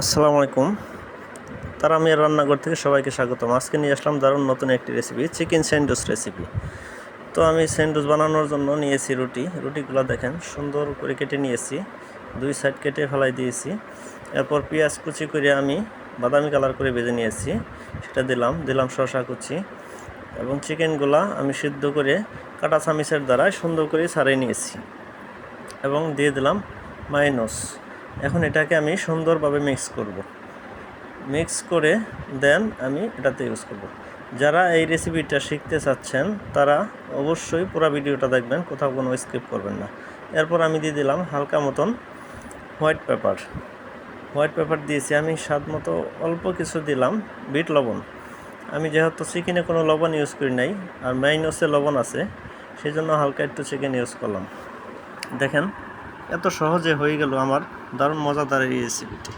আসসালামু আলাইকুম। তারা আমি রান্নাঘর থেকে সবাইকে স্বাগতম। আজকে নিয়ে আসলাম দারুণ নতুন একটি রেসিপি চিকেন স্যান্ডউইচ রেসিপি তো আমি স্যান্ডউইচ বানানোর জন্য নিয়েছি রুটি। রুটিগুলো দেখেন, সুন্দর করে কেটে নিয়েছি। দুই সাইড কেটে ফেলাই দিয়েছি। এরপর পেঁয়াজ কুচি করে আমি বাদামি কালার করে ভেজে নিয়েছি। সেটা দিলাম দিলাম শসা কুচি। এবং চিকেনগুলা আমি সিদ্ধ করে কাটা চামিচের দ্বারা সুন্দর করে ছাড়িয়ে নিয়েছি। এবং দিয়ে দিলাম মাইনস এখন এটাকে আমি সুন্দরভাবে মিক্স করব। মিক্স করে দেন আমি এটাতে ইউজ করব। যারা এই রেসিপিটা শিখতে চাচ্ছেন, তারা অবশ্যই পুরো ভিডিওটা দেখবেন, কোথাও কোনো স্কিপ করবেন না। এরপর আমি দিয়ে দিলাম হালকা মতন হোয়াইট পেপার হোয়াইট পেপার দিয়েছি আমি স্বাদ মতো অল্প কিছু দিলাম বিট লবণ। আমি যেহেতু চিকেনে কোনো লবণ ইউজ করি নাই, আর মাইনসে লবণ আছে সেই জন্য হালকা একটু চিকেন ইউজ করলাম। দেখেন এত সহজে হয়ে গেল আমার দারুণ মজাদার এই রেসিপিটি